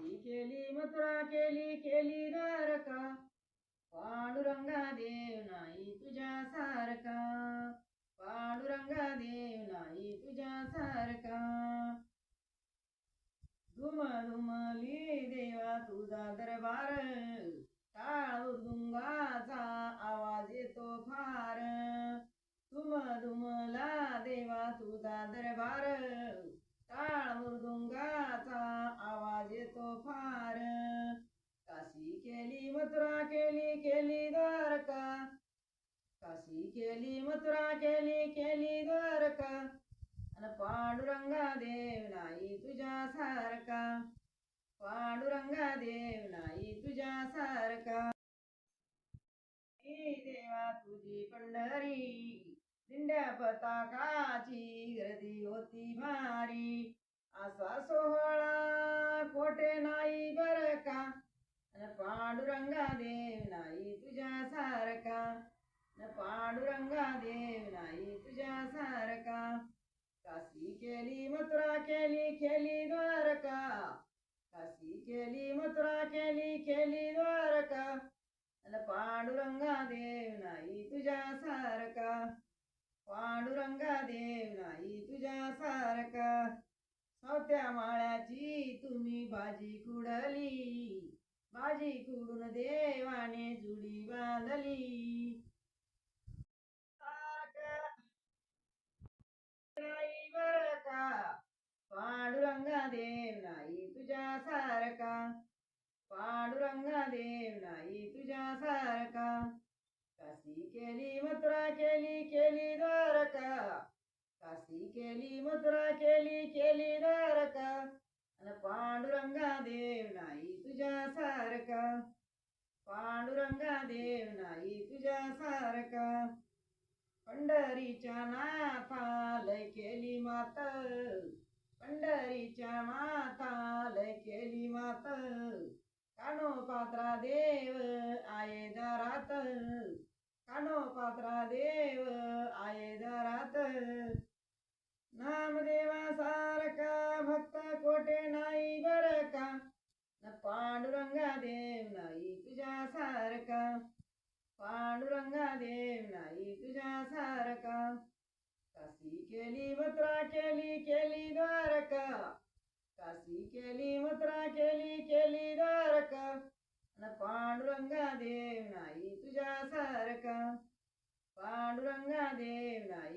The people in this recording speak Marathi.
काशी केली मथुरा केली केली द्वारका. पांडुरंगा देव नाही तुझ्या सारखा. पांडुरंगा देव नाही तुझ्या सारखा. धुम धुमली देवा तुझा दरबार. टाळ मृदुंगाचा आवाज येतो फार. तुम धुमला देवा तुझा दरबार. टाळ मृदुंगाचा आवाज येतो फार. काशी केली मथुरा केली केली द्वारका. काशी केली मथुरा केली केली द्वारका. अन पांडुरंगा देव नाही तुझ्या सारका पांडुरंगा देव नाही तुझ्या सारका देवा तुझी पंढरी दिंड्या पताकाची. गर्दी होती भारी. असा सोहळा कोठे नाही बर का? पांडुरंगा देव नाही तुझ्या सारखा. न पांडुरंगा देव नाही तुझ्या सारखा. काशी केली मथुरा केली खेली द्वारका. काशी केली मथुरा केली खेली द्वारका. न पांडुरंगा देव नाही तुझ्या सारखा. पांडुरंगा देव सारखा. सावत्या माळ्याची तुम्ही भाजी कुडली. भाजी कुडून देवाने जुडी बांधली. सारखा. पांडुरंगा देव नाही तुझ्या सारखा. पांडुरंगा देव नाही तुझ्या सारखा. कशी केली मथुरा केली केली काशी केली मथुरा केली केली द्वारका आणि पांडुरंगा देव नाही तुझ्या सारखा पांडुरंगा देव नाही तुझ्या सारखा पंढरीच्या नाथा लय केली मात पंढरीच्या माता लय केली मात कानो पात्रा देव आये दारात. कानो पात्रा देव आये दारात. पांडुरंगा देव नाही तुझ्या सारखा पांडुरंगा देव नाही तुझ्या सारखा काशी केली मथुरा केली केली द्वारका काशी केली मथुरा केली केली द्वारका न पांडुरंगा देव नाही तुझ्या सारखा पांडुरंगा देव नाही